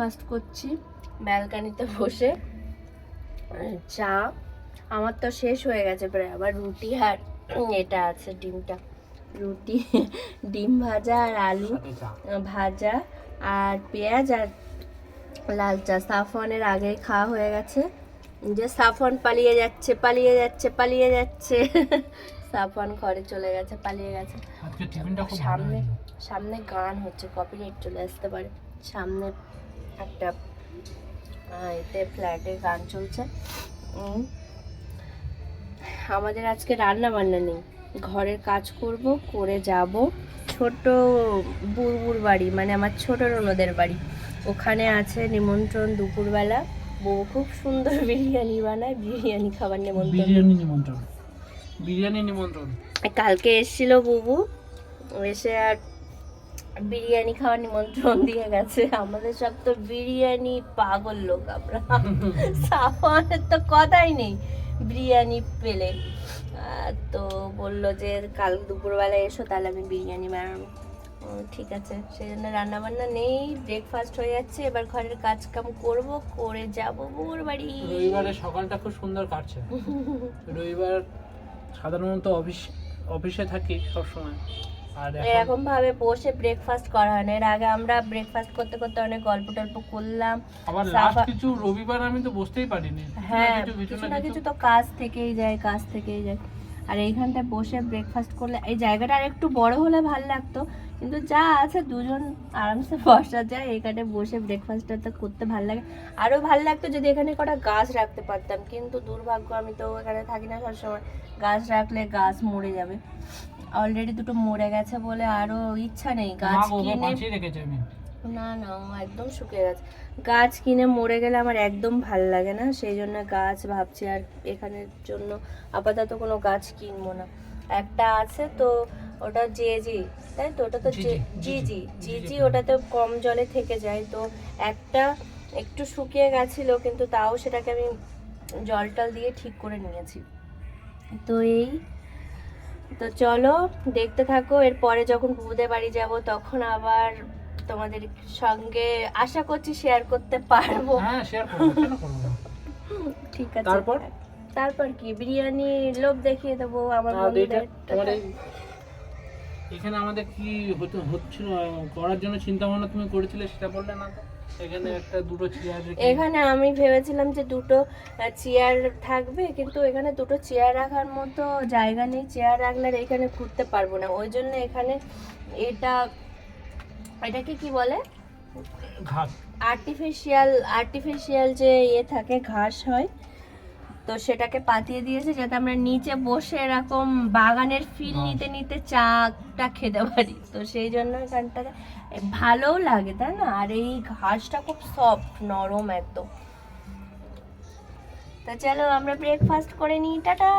Breakfast করছি ব্যালকানিতে বসে। চা। আমার তো শেষ হয়ে গেছে প্রায় আবার রুটি আর এটা আছে ডিমটা। রুটি ডিম ভাজা আর আলু ভাজা আর পেঁয়াজ আর লাল চা। সাফনের আগেই খাওয়া হয়ে গেছে। যে সাফন পালিয়ে যাচ্ছে পালিয়ে যাচ্ছে পালিয়ে যাচ্ছে। সাফন ঘরে চলে গেছে পালিয়ে গেছে। সামনে সামনে গান হচ্ছে কপিরাইট চলে আসতে পারে। সামনে একটা এতে ফ্ল্যাটে গান চলছে। আমাদের আজকে রান্না বান্না নেই। ঘরের কাজ করব করে যাব ছোট বুড়বুর বাড়ি মানে আমার ছোট ননদের বাড়ি। ওখানে আছে নিমন্ত্রণ দুপুরবেলা। বউ খুব সুন্দর বিরিয়ানি বানায় বিরিয়ানি খাবার নিমন্ত্রণ। বিরিয়ানি নিমন্ত্রণ। বিরিয়ানি নিমন্ত্রণ। কালকে এসেছিল বুবু এসে আর বিরিয়ানি খাওয়ার নিমন্ত্রণ দিয়ে গেছে। আমাদের সব তো বিরিয়ানি পাগল লোক আমরা। সাফানের তো কথাই নেই। বিরিয়ানি পেলে। তো বলল যে কাল দুপুরবেলা এসো তাহলে আমি বিরিয়ানি বানাবো। ঠিক আছে। সেই জন্য রান্না বান্না নেই ব্রেকফাস্ট হয়ে যাচ্ছে। এবার ঘরের কাজ কাম করব করে যাব বউর বাড়ি। রবিবারে সকালটা খুব সুন্দর কাটছে। রবিবার সাধারণত অফিস অফিসে থাকি সবসময়। এরকম ভাবে বসে ব্রেকফাস্ট করা হয় না। এর আগে আমরা ব্রেকফাস্ট করতে করতে অনেক গল্প টল্প করলাম। আবার লাস্ট কিছু রবিবার আমি তো বসতেই পারিনি। হ্যাঁ কিছু না কিছু তো কাজ থেকেই যায় কাজ থেকেই যায়। আর এইখানটায় বসে ব্রেকফাস্ট করলে এই জায়গাটা আর একটু বড় হলে ভালো লাগতো। কিন্তু যা আছে দুজন আরামসে বসা যায়। এখানে বসে ব্রেকফাস্টটা তো করতে ভালো লাগে। আরও ভালো লাগতো যদি এখানে কটা গাছ রাখতে পারতাম। কিন্তু দুর্ভাগ্য আমি তো এখানে থাকি না সবসময়। গাছ রাখলে গাছ মরে যাবে। অলরেডি দুটো মরে গেছে বলে আরও ইচ্ছা নেই। গাছ কিনে না না একদম শুকিয়ে গেছে। গাছ কিনে মরে গেলে আমার একদম ভালো লাগে না সেই জন্য গাছ ভাবছি আর এখানের জন্য আপাতত কোনো গাছ কিনবো না। একটা আছে তো ওটা জেজি তাই তো? ওটা তো জিজি জিজি, জিজি জিজি ওটাতে কম জলে থেকে যায়। তো একটা একটু শুকিয়ে গেছিল কিন্তু তাও সেটাকে আমি জল টল দিয়ে ঠিক করে নিয়েছি। তো এই তো চলো দেখতে থাকো। এরপরে যখন বুবুদের বাড়ি যাব তখন আবার তোমাদের সঙ্গে আশা করছি শেয়ার করতে পারব। হ্যাঁ শেয়ার করব কেন করব ঠিক আছে। তারপর? তারপর কি? বিরিয়ানি লোভ দেখিয়ে দেবো আমার বন্ধুদের। এখানে আমাদের কি হচ্ছিল? করার জন্য চিন্তা ভাবনা তুমি করেছিলে সেটা বললে না তো? এখানে আমি ভেবেছিলাম যে দুটো চেয়ার থাকবে কিন্তু এখানে দুটো চেয়ার রাখার মতো জায়গা নেই। চেয়ার রাখলে এখানে ঘুরতে পারব না। ওই জন্য এখানে এটা এটাকে কি বলে? আর্টিফিশিয়াল আর্টিফিশিয়াল যে ইয়ে থাকে ঘাস হয় তো সেটাকে পাতিয়ে দিয়েছে যাতে আমরা নিচে বসে এরকম বাগানের ফিল। নিতে নিতে চাটা খেতে পারি। তো সেই জন্য এখানটাতে ভালোও লাগে তাই না? আর এই ঘাসটা খুব সফট নরম একদম তা চলো আমরা ব্রেকফাস্ট করে নিই টাটা!